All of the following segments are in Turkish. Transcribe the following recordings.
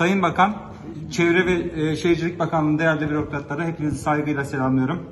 Sayın Bakan, Çevre ve e, Şehircilik Bakanlığı değerli bürokratları hepinizi saygıyla selamlıyorum.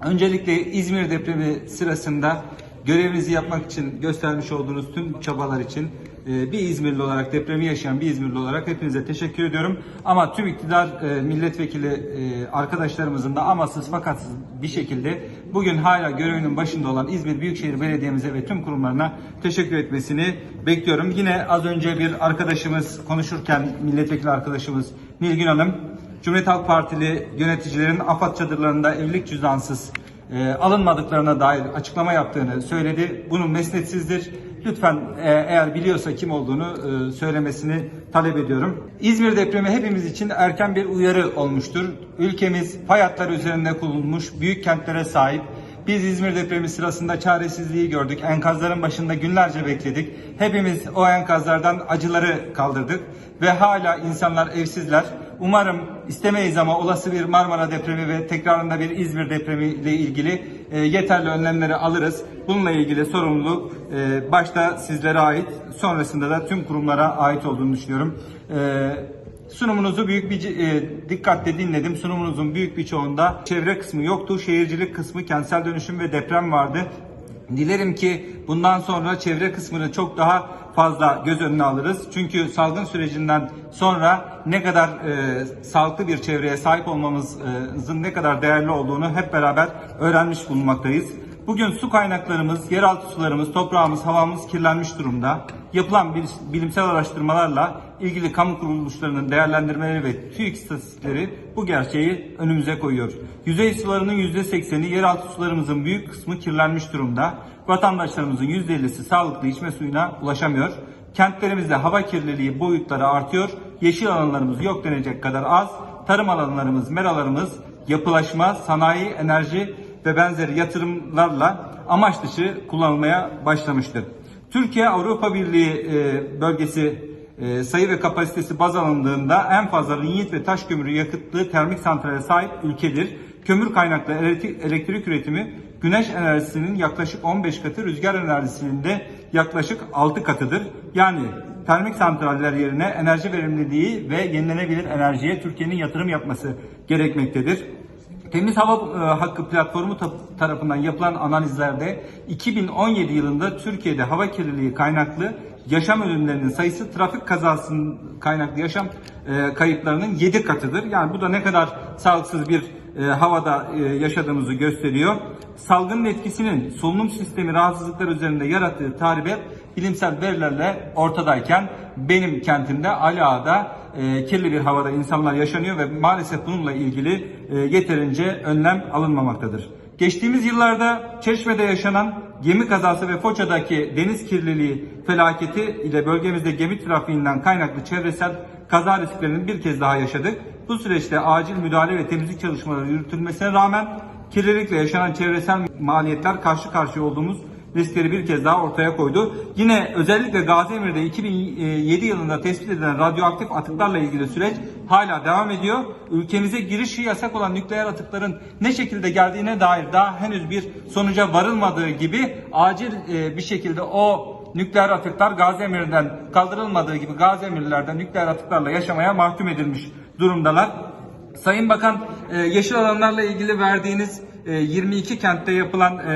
Öncelikle İzmir depremi sırasında görevinizi yapmak için göstermiş olduğunuz tüm çabalar için bir İzmirli olarak depremi yaşayan bir İzmirli olarak hepinize teşekkür ediyorum. Ama tüm iktidar e, milletvekili e, arkadaşlarımızın da amasız fakatsız bir şekilde bugün hala görevinin başında olan İzmir Büyükşehir Belediye'mize ve tüm kurumlarına teşekkür etmesini bekliyorum. Yine az önce bir arkadaşımız konuşurken milletvekili arkadaşımız Nilgün Hanım Cumhuriyet Halk Partili yöneticilerin AFAD çadırlarında evlilik cüzdansız e, alınmadıklarına dair açıklama yaptığını söyledi. Bunun mesnetsizdir. Lütfen e, eğer biliyorsa kim olduğunu e, söylemesini talep ediyorum. İzmir depremi hepimiz için erken bir uyarı olmuştur. Ülkemiz fay hatları üzerinde kurulmuş büyük kentlere sahip. Biz İzmir depremi sırasında çaresizliği gördük. Enkazların başında günlerce bekledik. Hepimiz o enkazlardan acıları kaldırdık ve hala insanlar evsizler. Umarım istemeyiz ama olası bir Marmara depremi ve tekrarında bir İzmir depremi ile ilgili e, yeterli önlemleri alırız. Bununla ilgili sorumluluk e, başta sizlere ait, sonrasında da tüm kurumlara ait olduğunu düşünüyorum. E, Sunumunuzu büyük bir e, dikkatle dinledim. Sunumunuzun büyük bir çoğunda çevre kısmı yoktu. Şehircilik kısmı, kentsel dönüşüm ve deprem vardı. Dilerim ki bundan sonra çevre kısmını çok daha fazla göz önüne alırız. Çünkü salgın sürecinden sonra ne kadar e, sağlıklı bir çevreye sahip olmamızın ne kadar değerli olduğunu hep beraber öğrenmiş bulunmaktayız. Bugün su kaynaklarımız, yeraltı sularımız, toprağımız, havamız kirlenmiş durumda. Yapılan bil- bilimsel araştırmalarla ilgili kamu kuruluşlarının değerlendirmeleri ve TÜİK istatistikleri bu gerçeği önümüze koyuyor. Yüzey sularının %80'i, yeraltı sularımızın büyük kısmı kirlenmiş durumda. Vatandaşlarımızın %50'si sağlıklı içme suyuna ulaşamıyor. Kentlerimizde hava kirliliği boyutları artıyor. Yeşil alanlarımız yok denecek kadar az. Tarım alanlarımız, meralarımız yapılaşma, sanayi, enerji ve benzeri yatırımlarla amaç dışı kullanılmaya başlamıştır. Türkiye Avrupa Birliği e, bölgesi e, sayı ve kapasitesi baz alındığında en fazla linyit ve taş kömürü yakıtlı termik santrale sahip ülkedir. Kömür kaynaklı elektrik, üretimi güneş enerjisinin yaklaşık 15 katı, rüzgar enerjisinin de yaklaşık 6 katıdır. Yani termik santraller yerine enerji verimliliği ve yenilenebilir enerjiye Türkiye'nin yatırım yapması gerekmektedir. Temiz Hava e, Hakkı platformu ta- tarafından yapılan analizlerde 2017 yılında Türkiye'de hava kirliliği kaynaklı yaşam ölümlerinin sayısı trafik kazasının kaynaklı yaşam e, kayıplarının 7 katıdır. Yani bu da ne kadar sağlıksız bir e, havada e, yaşadığımızı gösteriyor. Salgının etkisinin solunum sistemi rahatsızlıkları üzerinde yarattığı tarihe bilimsel verilerle ortadayken benim kentimde Ali Ağa'da e, kirli bir havada insanlar yaşanıyor ve maalesef bununla ilgili e, yeterince önlem alınmamaktadır. Geçtiğimiz yıllarda Çeşme'de yaşanan gemi kazası ve Foça'daki deniz kirliliği felaketi ile bölgemizde gemi trafiğinden kaynaklı çevresel kaza risklerini bir kez daha yaşadık. Bu süreçte acil müdahale ve temizlik çalışmaları yürütülmesine rağmen kirlilikle yaşanan çevresel maliyetler karşı karşıya olduğumuz riskleri bir kez daha ortaya koydu. Yine özellikle Gaziemir'de 2007 yılında tespit edilen radyoaktif atıklarla ilgili süreç hala devam ediyor. Ülkemize girişi yasak olan nükleer atıkların ne şekilde geldiğine dair daha henüz bir sonuca varılmadığı gibi acil e, bir şekilde o nükleer atıklar Gaziemir'den kaldırılmadığı gibi Gaziemirlilerden nükleer atıklarla yaşamaya mahkum edilmiş durumdalar. Sayın Bakan, e, yeşil alanlarla ilgili verdiğiniz e, 22 kentte yapılan e,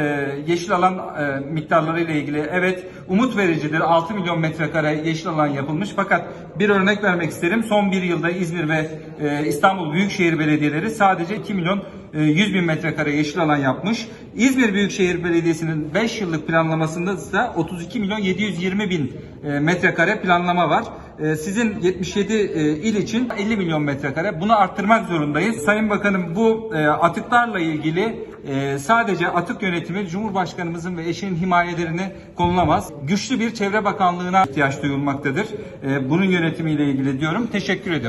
yeşil alan e, miktarları ile ilgili evet umut vericidir. 6 milyon metrekare yeşil alan yapılmış fakat bir örnek vermek isterim. Son bir yılda İzmir ve e, İstanbul Büyükşehir Belediyeleri sadece 2 milyon e, 100 bin metrekare yeşil alan yapmış. İzmir Büyükşehir Belediyesi'nin 5 yıllık planlamasında ise 32 milyon 720 bin e, metrekare planlama var. E, Sizin 77 e, il için 50 milyon metrekare. Bunu arttırmak zorundayız. Sayın Bakanım bu e, atıklarla ilgili e, sadece atık yönetimi Cumhurbaşkanımızın ve eşinin himayelerine konulamaz. Güçlü bir çevre bakanlığına ihtiyaç duyulmaktadır. E, Bunun yönetimiyle ilgili diyorum. Teşekkür ediyorum.